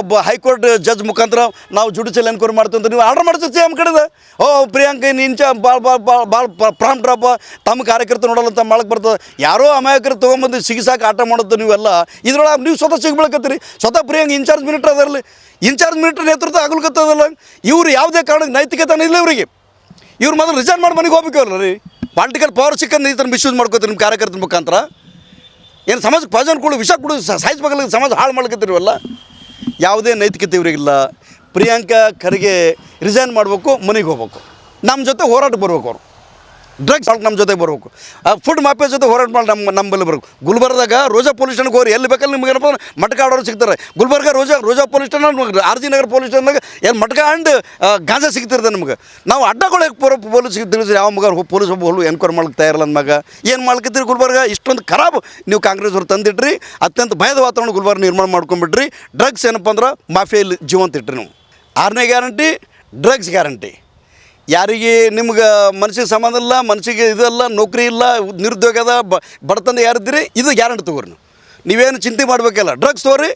ಒಬ್ಬ ಹೈಕೋರ್ಟ್ ಜಡ್ಜ್ ಮುಖಾಂತರ ನಾವು ಜುಡಿಷಿಯಲ್ ಎನ್ಕ್ವೈರಿ ಮಾಡ್ತೀವಿ ಅಂತ ನೀವು ಆರ್ಡರ್ ಮಾಡ್ತೀವಿ ಎಂ ಕಡೆದ. ಓ, ಪ್ರಿಯಾಂಕ, ನಿಂಚ ಭಾಳ ಭಾಳ ಭಾಳ ಭಾಳ ಪ್ರಾಮ್ ಡ್ರಾಪ, ತಮ್ಮ ಕಾರ್ಯಕರ್ತ ನೋಡಲ್ಲ ಅಂತ ಮಾಡಕ್ಕೆ ಬರ್ತದೆ ಯಾರೋ ಅಮಾಯಕರು ತೊಗೊಂಬಂದು ಸಿಗಿಸಾಕ ಆಟ ಮಾಡೋದು ನೀವೆಲ್ಲ, ಇದ್ರೊಳಗೆ ನೀವು ಸ್ವತಃ ಸಿಗ್ಬಿಳಕತ್ತೀರಿ. ಸ್ವತಃ ಪ್ರಿಯಾಂಕ್, ಇನ್ಚಾರ್ಜ್ ಮಿನಿಟ್ರ್ ಅದರಲ್ಲಿ ಇನ್ಚಾರ್ಜ್ ಮಿನಿಟ್ರ್ ನೇತೃತ್ವ ಆಗಲ್ಕತ್ತದಲ್ಲ. ಇವರು ಯಾವುದೇ ಕಾರಣಕ್ಕೆ ನೈತಿಕತೆ ಇಲ್ಲ ಇವರಿಗೆ. ಇವ್ರು ಮೊದಲು ರಿಸೈನ್ ಮಾಡಿ ಮನೆಗೆ ಹೋಗ್ಬೇಕಲ್ಲ ರೀ. ಪಾಲಿಟಿಕಲ್ ಪವರ್ ಸಿಕ್ಕಂದು ಈ ಥರ ಮಿಸ್ಯೂಸ್ ಮಾಡ್ಕೋತೀರಿ ನಿಮ್ಮ ಕಾರ್ಯಕರ್ತರ ಮುಖಾಂತರ? ಏನು ಸಮಾಜಕ್ಕೆ ಪಾಯ್ಸನ್ ಕೊಡು ವಿಷ ಕೊಡು ಸಾಯಿಸ್ಬೇಕಲ್ಲ ಸಮಾಜ ಹಾಳು ಮಾಡ್ಕೊತೀರಿವಲ್ಲ ಯಾವುದೇ ನೈತಿಕತೆ ಇವರಿಗಿಲ್ಲ. ಪ್ರಿಯಾಂಕಾ ಖರ್ಗೆ ರಿಸೈನ್ ಮಾಡಬೇಕು, ಮನೆಗೆ ಹೋಗ್ಬೇಕು. ನಮ್ಮ ಜೊತೆ ಹೋರಾಟ ಬರ್ಬೇಕು ಅವರು. ಡ್ರಗ್ಸ್ ನಮ್ಮ ಜೊತೆ ಬರಬೇಕು. ಫುಡ್ ಮಾಫಿಯಾ ಜೊತೆ ಹೋರಾಟ ಮಾಡಿ ನಮ್ಮ ನಮ್ಮಲ್ಲಿ ಬರಬೇಕು. ಗುಲ್ಬರ್ದಾಗ ರೋಜಾ ಪೊಲೀಸ್ ಸ್ಟೇಷನ್ಗೆ ಹೋಗಿ ಎಲ್ಲಿ ಬೇಕಲ್ಲಿ ನಿಮ್ಗೆ ಏನಪ್ಪ ಮಟ್ಕ ಆಡೋರು ಸಿಗ್ತಾರೆ. Gulbarga Roza Roza police station R G Nagar police ಸ್ಟೇಷನ್ದಾಗ ಎಲ್ಲಿ ಮಟ್ಕ ಆ್ಯಂಡ್ ಗಾಂಜಾ ಸಿಗ್ತಿರ್ತದೆ ನಮ್ಗೆ. ನಾವು ಅಡ್ಡಗಳಿಗೆ ಪೊಲೀಸ್ ಪೊಲೀಸ್ಗೆ ತಿಳಿಸಿ ಯಾವ ಮಗ ಪೊಲೀಸ್ ಒಬ್ಬ ಹೋಗಲು ಎನ್ಕ್ವೈರ್ ಮಾಡ್ಲಿಕ್ಕೆ ತಯಾರಿಲ್ಲ ಮಗ. ಏನು ಮಾಡ್ಕತ್ತೀರಿ ಗುಲ್ಬರ್ಗ? ಇಷ್ಟೊಂದು ಖರಾಬ್ ನೀವು ಕಾಂಗ್ರೆಸ್ ಅವ್ರು ತಂದಿಟ್ರಿ. ಅತ್ಯಂತ ಭಯದ ವಾತಾವರಣ ಗುಲ್ಬರ್ಗ ನಿರ್ಮಾಣ ಮಾಡ್ಕೊಂಬಿಟ್ರಿ ಡ್ರಗ್ಸ್ ಏನಪ್ಪ ಅಂದ್ರೆ ಮಾಫಿಯಲ್ಲಿ ಜೀವಂತ ಇಟ್ರಿ ನೀವು. ಆರನೇ ಗ್ಯಾರಂಟಿ ಡ್ರಗ್ಸ್ ಗ್ಯಾರಂಟಿ ಯಾರಿಗೆ ನಿಮ್ಗೆ ಮನ್ಸಿಗೆ ಸಂಬಂಧ ಇಲ್ಲ ಮನ್ಸಿಗೆ ಇದಲ್ಲ ನೌಕರಿ ಇಲ್ಲ, ನಿರುದ್ಯೋಗ ಅದ ಬಡತನ ಯಾರಿದ್ದೀರಿ, ಇದು ಗ್ಯಾರಂಟಿ ತಗೋರಿ ನೀವು. ನೀವೇನು ಚಿಂತೆ ಮಾಡಬೇಕಲ್ಲ ಡ್ರಗ್ಸ್ ತೋರಿ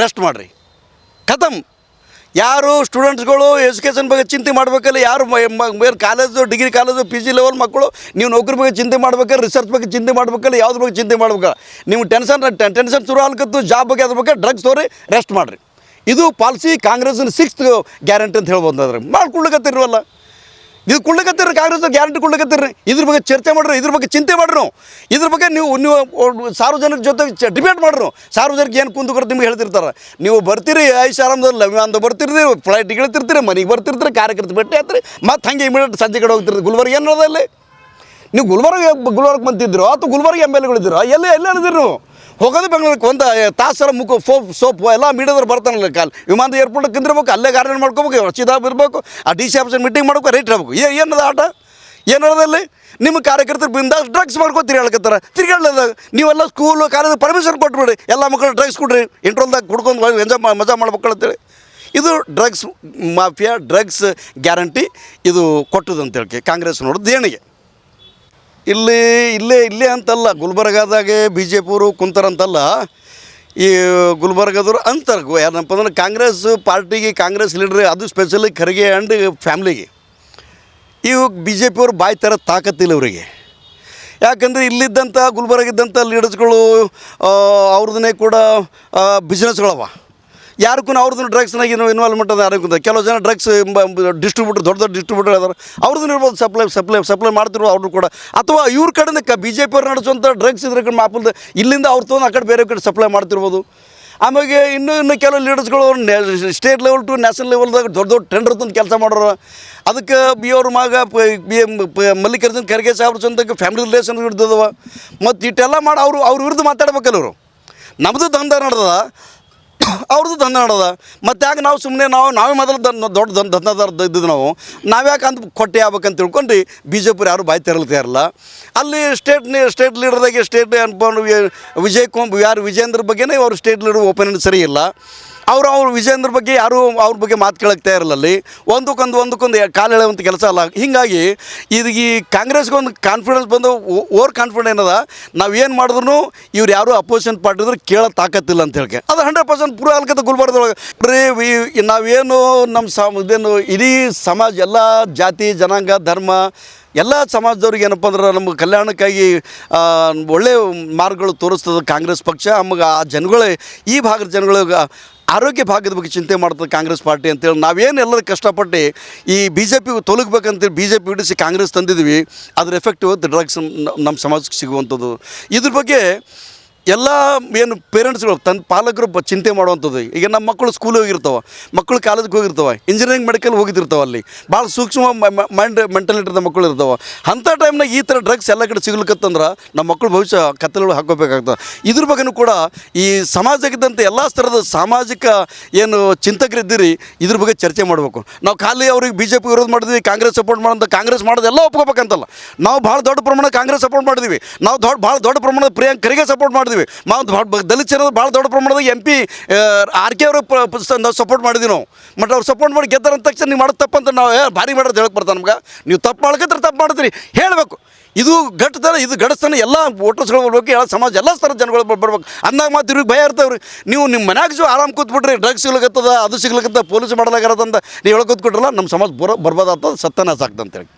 ರೆಸ್ಟ್ ಮಾಡಿರಿ. ಖತಮ್. ಯಾರು ಸ್ಟೂಡೆಂಟ್ಸ್ಗಳು ಎಜುಕೇಷನ್ ಬಗ್ಗೆ ಚಿಂತೆ ಮಾಡಬೇಕಲ್ಲ, ಯಾರು ಬೇರೆ college degree college P G level ಮಕ್ಕಳು, ನೀವು ನೌಕರಿ ಬಗ್ಗೆ ಚಿಂತೆ ಮಾಡಬೇಕಲ್ಲ ರಿಸರ್ಚ್ ಬಗ್ಗೆ ಚಿಂತೆ ಮಾಡ್ಬೇಕಲ್ಲ, ಯಾವ್ದ್ರ ಬಗ್ಗೆ ಚಿಂತೆ ಮಾಡ್ಬೇಕಲ್ಲ, ನೀವು ಟೆನ್ಷನ್ ಟೆನ್ಷನ್ ಶುರು ಆಗ್ಲಕತ್ತು ಜಾಬ್ ಬಗ್ಗೆ ಅದ್ರ ಬಗ್ಗೆ ಡ್ರಗ್ಸ್ ತೋರಿ ರೆಸ್ಟ್ ಮಾಡಿರಿ. ಇದು ಪಾಲಿಸಿ ಕಾಂಗ್ರೆಸ್ನ ಸಿಕ್ಸ್ತ್ ಗ್ಯಾರಂಟಿ ಅಂತ ಹೇಳ್ಬೋದು ಅದ್ರ ಮಾಡ್ಕೊಳ್ಕತ್ತಿರವಲ್ಲ ಇದು ಕುಳ್ಳಕತ್ತೀರಿ ಕಾಂಗ್ರೆಸ್ ಗ್ಯಾರಂಟಿ ಕುಳ್ಳಕತ್ತೀರಿ ಇದ್ರ ಬಗ್ಗೆ ಚರ್ಚೆ ಮಾಡ್ರಿ, ಇದ್ರ ಬಗ್ಗೆ ಚಿಂತೆ ಮಾಡ್ರಿ ಇದ್ರ ಬಗ್ಗೆ ನೀವು ನೀವು ಸಾರ್ವಜನಿಕ ಜೊತೆ ಡಿಬೇಟ್ ಮಾಡ್ರು ಸಾರ್ವಜನಿಕ ಏನು ಕುಂದು ಕೊಡ್ತು ನಿಮ್ಗೆ ಹೇಳ್ತಿರ್ತಾರೆ. ನೀವು ಬರ್ತೀರಿ ಐಶ್ ಆರಾಮದಲ್ಲಿ ಅಂದ ಬರ್ತಿರ್ತೀರಿ ಫ್ಲೈಟ್ ಇಳ್ತಿರ್ತೀರಿ, ಮನೆಗೆ ಬರ್ತಿರ್ತೀರಿ, ಕಾರ್ಯಕರ್ತ ಭೇಟಿ ಆಯ್ತು ಮತ್ತು ಹಂಗೆ ಇಮಿಡಿಯೇಟ್ ಸಂಜೆ ಕಡೆ ಹೋಗ್ತಿರ್ತೀರಿ ಗುಲ್ಬರ್ಗ ಏನು ಅಲ್ಲಿ? ನೀವು ಗುಲ್ಬರ್ಗ ಗುಲ್ಬರ್ಗ ಬಂತಿದ್ರು ಅಥವಾ ಗುಲ್ಬರ್ಗ ಎಂ ಎಲ್ ಎಗಳಿದ್ರು ಎಲ್ಲಿ ಎಲ್ಲಿ ಹೇಳಿದ್ರು ನೀವು? ಹೋಗೋದು ಬೆಂಗಳೂರಿಗೆ ಒಂದು ತಾಸರ ಮುಖ ಫೋಪ್ ಸೋಪ್, ಎಲ್ಲ ಮೀಡಿಯಾದವ್ರು ಬರ್ತಾನಲ್ಲ ಕಾಲ್. ವಿಮಾನದ ಏರ್ಪೋರ್ಟ್ ಕಿಂದಿರ್ಬೇಕು, ಅಲ್ಲೇ ಗಾರ್ಡನ್ ಮಾಡ್ಕೋಬೇಕು ರಚಿತಾ ಇರಬೇಕು, ಆ ಡಿ ಸಿ ಆಫೀಸರ್ ಮೀಟಿಂಗ್ ಮಾಡ್ಬೇಕು ರೇಟ್ ಇರಬೇಕು ಏ, ಏನದ ಆಟ? ಏನದಲ್ಲಿ ನಿಮ್ಮ ಕಾರ್ಯಕರ್ತರು ಬಿಂದ ಡ್ರಗ್ಸ್ ಮಾಡ್ಕೊತೀರಿ ತಿರ್ಗಿ ತಿರ್ಗಾಡ್ಲದಾಗ ನೀವೆಲ್ಲ ಸ್ಕೂಲು ಕಾಲೇಜು ಪರ್ಮಿಷನ್ ಕೊಟ್ಬಿಡಿ ಎಲ್ಲ ಮಕ್ಕಳು ಡ್ರಗ್ಸ್ ಕೊಡ್ರಿ. ಇಂಟ್ರೋಲ್ದಾಗ ಕುಡ್ಕೊಂಡು ಎಂಜಾಯ್ ಮಜಾ ಮಾಡ್ಬೇಕು ಅಂತೇಳಿ ಇದು ಡ್ರಗ್ಸ್ ಮಾಫಿಯಾ ಡ್ರಗ್ಸ್ ಗ್ಯಾರಂಟಿ ಇದು ಕೊಟ್ಟದಂತೇಳಿ ಕಾಂಗ್ರೆಸ್ ನೋಡೋದು ದೇಣಿಗೆ. ಇಲ್ಲಿ, ಇಲ್ಲೇ ಇಲ್ಲೇ ಅಂತಲ್ಲ, ಗುಲ್ಬರ್ಗಾದಾಗೆ ಬಿ ಜೆ ಪಿಯವರು ಕುಂತಾರಂತಲ್ಲ ಈ ಗುಲ್ಬರ್ಗದವ್ರು ಅಂತಾರೆ. ಯಾರಪ್ಪ ಅಂದ್ರೆ ಕಾಂಗ್ರೆಸ್ ಪಾರ್ಟಿಗೆ ಕಾಂಗ್ರೆಸ್ ಲೀಡ್ರ್ ಅದು ಸ್ಪೆಷಲಿ ಖರ್ಗೆ ಆ್ಯಂಡ್ ಫ್ಯಾಮ್ಲಿಗೆ ಇವು ಬಿ ಜೆ ಪಿಯವ್ರು ಬಾಯಿ ಥರ ತಾಕತ್ತಿಲ್ಲ ಇವರಿಗೆ ಯಾಕಂದರೆ ಇಲ್ಲಿದ್ದಂಥ ಗುಲ್ಬರ್ಗ ಇದ್ದಂಥ ಲೀಡರ್ಸ್ಗಳು ಅವ್ರದನ್ನೇ ಕೂಡ ಬಿಸ್ನೆಸ್ಗಳವ ಯಾರಿಗೂ ಅವ್ರದ್ದು ಡ್ರಗ್ಸ್ನಾಗ ಇನ್ವಾಲ್ವ್ಮೆಂಟ್ ಅದ ಯಾರಿಗೂ ಕೆಲವು ಜನ ಡ್ರಗ್ಸ್ ಡಿಸ್ಟ್ರಿಬ್ಯೂಟರ್ ದೊಡ್ಡ ದೊಡ್ಡ ಡಿಸ್ಟ್ರಿಬ್ಯೂಟರ್ ಅದಾರ ಅವ್ರದ್ದು ಇರ್ಬೋದು ಸಪ್ಲೈ ಸಪ್ಲೈ ಸಪ್ಲೈ ಮಾಡ್ತಿರೋ ಅವ್ರು ಕೂಡ. ಅಥವಾ ಇವ್ರ ಕಡೆಯಿಂದ ಕ ಬಿ ಜೆ ಪಿಯವ್ರು ನಡೆಸುವಂಥ ಡ್ರಗ್ಸ್ ಇದ್ರ ಕಡೆ ಮಾಪಲ್ದು ಇಲ್ಲಿಂದ ಅವ್ರು ತೊಗೊಂಡು ಆ ಕಡೆ ಬೇರೆ ಕಡೆ ಸಪ್ಲೈ ಮಾಡ್ತಿರ್ಬೋದು. ಆಮೇಲೆ ಇನ್ನೂ ಇನ್ನೂ ಕೆಲವು ಲೀಡರ್ಸ್ಗಳು ಸ್ಟೇಟ್ ಲೆವೆಲ್ ಟು ನ್ಯಾಷನಲ್ ಲೆವೆಲ್ದಾಗ ದೊಡ್ಡ ದೊಡ್ಡ ಟೆಂಡರ್ ತಂದು ಕೆಲಸ ಮಾಡೋರು. ಅದಕ್ಕೆ ಬಿ ಅವ್ರ ಮಗ ಬಿ ಮಲ್ಲಿಕಾರ್ಜುನ್ ಖರ್ಗೆ ಸಾಹೇಬ್ರ ಚಂದಕ್ಕೆ ಫ್ಯಾಮಿಲಿ ರಿಲೇಷನ್ ಹಿಡ್ದದವ ಮತ್ತು ಇಟ್ಟೆಲ್ಲ ಮಾಡಿ ಅವರು ಅವ್ರ ವಿರುದ್ಧ ಮಾತಾಡ್ಬೇಕಲ್ಲ ಅವರು ನಮ್ಮದು ದಂಧ ನಡೆದ ಅವ್ರದ್ದು ದಂಧ ನಡೋದ ಮತ್ತು ಯಾಕೆ ನಾವು ಸುಮ್ಮನೆ ನಾವು, ನಾವೇ ಮೊದಲು ದೊಡ್ಡ ದನ್ ದಂಧದಾರ ಇದ್ದಿದ್ದು ನಾವು. ನಾವ್ಯಾಕೆ ಅಂತ ಕೊಟ್ಟೆ ಆಗ್ಬೇಕಂತ ತಿಳ್ಕೊಂಡು ಬಿ ಜೆ ಪಿ ಯಾರು ಬಾಯಿ ತೆರಳ್ತಾ ಇರಲ್ಲ ಅಲ್ಲಿ ಸ್ಟೇಟ್ ಸ್ಟೇಟ್ ಲೀಡರ್ದಾಗೆ ಸ್ಟೇಟ್ ಅನ್ಕೊಂಡು ವಿಜಯ್ ಕುಮಾರ್ ಯಾರು ವಿಜೇಂದ್ರ ಬಗ್ಗೆನೇ ಅವ್ರು ಸ್ಟೇಟ್ ಲೀಡರ್ ಓಪನ್ ಸರಿ ಇಲ್ಲ. ಅವರು ಅವ್ರ ವಿಜೇಂದ್ರ ಬಗ್ಗೆ ಯಾರು ಅವ್ರ ಬಗ್ಗೆ ಮಾತು ಕೇಳಕ್ಕೆ ಅಲ್ಲಿ ಒಂದಕ್ಕೊಂದು ಒಂದಕ್ಕೊಂದು ಕಾಲು ಎಳೆಯುವಂಥ ಕೆಲಸ ಅಲ್ಲ. ಹೀಗಾಗಿ ಇದು ಈ ಕಾಂಗ್ರೆಸ್ಗೆ ಒಂದು ಕಾನ್ಫಿಡೆನ್ಸ್ ಬಂದು ಓವರ್ ಕಾನ್ಫಿಡೆಂಟ್ ಏನದ? ನಾವು ಏನು ಮಾಡಿದ್ರು ಇವ್ರು ಯಾರು ಅಪೋಸಿಷನ್ ಪಾರ್ಟಿ ಇದ್ರೆ ಕೇಳೋ ತಾಕತ್ತಿಲ್ಲ ಅಂತ ಹೇಳ್ಕೆ. ಅದು ಹಂಡ್ರೆಡ್ ಪರ್ಸೆಂಟ್ ಪೂರ ಅಲ್ಕತ್ತ ಗುಲ್ಬರ್ಗದೊಳಗೆ. ರೀ ನಾವೇನು ನಮ್ಮ ಸಮ ಇದೇನು ಇಡೀ ಸಮಾಜ, ಎಲ್ಲ ಜಾತಿ, ಜನಾಂಗ, ಧರ್ಮ, ಎಲ್ಲ ಸಮಾಜದವ್ರಿಗೆ ಏನಪ್ಪ ಅಂದ್ರೆ ನಮ್ಮ ಕಲ್ಯಾಣಕ್ಕಾಗಿ ಒಳ್ಳೆ ಮಾರ್ಗಗಳು ತೋರಿಸ್ತದೆ ಕಾಂಗ್ರೆಸ್ ಪಕ್ಷ. ನಮಗೆ ಆ ಜನಗಳೇ ಈ ಭಾಗದ ಜನಗಳಿಗೆ ಆರೋಗ್ಯ ಭಾಗದ ಬಗ್ಗೆ ಚಿಂತೆ ಮಾಡ್ತದೆ ಕಾಂಗ್ರೆಸ್ ಪಾರ್ಟಿ ಅಂತೇಳಿ ನಾವೇನು ಎಲ್ಲರೂ ಕಷ್ಟಪಟ್ಟು ಈ ಬಿ ಜೆ ಪಿ ತೊಲಗಬೇಕಂತೇಳಿ ಬಿ ಜೆ ಪಿ ಬಿಡಿಸಿ ಕಾಂಗ್ರೆಸ್ ತಂದಿದ್ವಿ ಅದ್ರ ಎಫೆಕ್ಟ್ ಡ್ರಗ್ಸ್ ನಮ್ಮ ಸಮಾಜಕ್ಕೆ ಸಿಗುವಂಥದ್ದು. ಇದ್ರ ಬಗ್ಗೆ ಎಲ್ಲ ಏನು ಪೇರೆಂಟ್ಸ್ಗಳು ತನ್ನ ಪಾಲಕರು ಬ ಚಿಂತೆ ಮಾಡುವಂಥದ್ದು. ಈಗ ನಮ್ಮ ಮಕ್ಕಳು ಸ್ಕೂಲಿಗೆ ಹೋಗಿರ್ತಾವೆ, ಮಕ್ಕಳು ಕಾಲೇಜ್ಗೆ ಹೋಗಿರ್ತಾವೆ ಇಂಜಿನಿಯರಿಂಗ್ ಮೆಡಿಕಲ್ ಹೋಗಿದ್ದಿರ್ತಾವೆ ಅಲ್ಲಿ. ಭಾಳ ಸೂಕ್ಷ್ಮ ಮೈಂಡ್ ಮೆಂಟಲಿಟಿದ ಮಕ್ಕಳು ಇರ್ತಾವೆ. ಅಂಥ ಟೈಮ್ನಾಗ ಈ ಥರ ಡ್ರಗ್ಸ್ ಎಲ್ಲ ಕಡೆ ಸಿಗ್ಲಿಕ್ಕಂದ್ರೆ ನಮ್ಮ ಮಕ್ಕಳು ಭವಿಷ್ಯ ಕತ್ತಲೆಗಳು ಹಾಕೋಬೇಕಾಗ್ತದೆ ಇದ್ರ ಬಗ್ಗೆನೂ ಕೂಡ ಈ ಸಮಾಜಕ್ಕಿದ್ದಂಥ ಎಲ್ಲ ಸ್ತರದ ಸಾಮಾಜಿಕ ಏನು ಚಿಂತಕರಿದ್ದೀರಿ, ಇದ್ರ ಬಗ್ಗೆ ಚರ್ಚೆ ಮಾಡಬೇಕು. ನಾವು ಖಾಲಿ ಅವ್ರಿಗೆ ಬಿ ಜೆ ಪಿ ವಿರೋಧ ಮಾಡಿದ್ವಿ, ಕಾಂಗ್ರೆಸ್ ಸಪೋರ್ಟ್ ಮಾಡೋದು ಕಾಂಗ್ರೆಸ್ ಮಾಡೋದು ಎಲ್ಲ ಒಪ್ಕೋಬೇಕಂತಲ್ಲ. ನಾವು ಭಾಳ ದೊಡ್ಡ ಪ್ರಮಾಣ ಕಾಂಗ್ರೆಸ್ ಸಪೋರ್ಟ್ ಮಾಡಿದ್ವಿ. ನಾವು ದೊಡ್ಡ ಭಾಳ ದೊಡ್ಡ ಪ್ರಮಾಣದ ಪ್ರಿಯಾಂಕ್ ಖರ್ಗೆ ಸಪೋರ್ಟ್ ಮಾಡಿದ್ವಿ. ನಾವು ಭಾಳ ದಲಿತ ಜನ ಭಾಳ ದೊಡ್ಡ ಪ್ರಮಾಣದಾಗ ಎಂ ಪಿ ಆರ್ ಕೆ ಅವರು ನಾವು ಸಪೋರ್ಟ್ ಮಾಡಿದ್ವಿ ನಾವು. ಮತ್ತು ಅವ್ರು ಸಪೋರ್ಟ್ ಮಾಡಿ ಗೆದ್ದಾರ ಅಂತ ತಕ್ಷಣ ನೀವು ಮಾಡೋದು ತಪ್ಪಂತ ನಾವು ಭಾರಿ ಮಾಡೋದು ಹೇಳಕ್ಕೆ ಬರ್ತಾನೆ ನಮ್ಗೆ. ನೀವು ತಪ್ಪು ಮಾಡ್ಕತ್ರ ತಪ್ಪು ಮಾಡಿದ್ರಿ ಹೇಳಬೇಕು. ಇದು ಗಟ್ಟತನ ಇದು ಗಡಸ್ತನ ಎಲ್ಲ ವೋಟರ್ಸ್ಗಳು ಬರ್ಬೇಕು, ಎಲ್ಲ ಸಮಾಜ, ಎಲ್ಲ ಥರದ ಜನಗಳು ಬರ್ಬೇಕು. ಅಂದಾಗ ಮಾತು ಇವ್ರಿಗೆ ಭಯ ಇರ್ತಾವ್ರಿ ನೀವು ನಿಮ್ಮ ಮನ್ಯಾಗ ಆರಾಮ್ ಕೂತ್ಬಿಟ್ರಿ, ಡ್ರಗ್ಸ್ ಸಿಗ್ಲಕತ್ತದ, ಅದು ಸಿಗ್ಲಕತ್ತ ಪೊಲೀಸ್ ಮಾಡಲಾಗತ್ತಂತ ನೀವು ಹೇಳಕ್ ಕೂತ್ಕೊಟ್ರಲ್ಲ ನಮ್ಮ ಸಮಾಜ ಬರೋ ಬರ್ಬೋದಾಗ್ತದೆ ಸತ್ಯನಾಶ ಅಂತೇಳಿ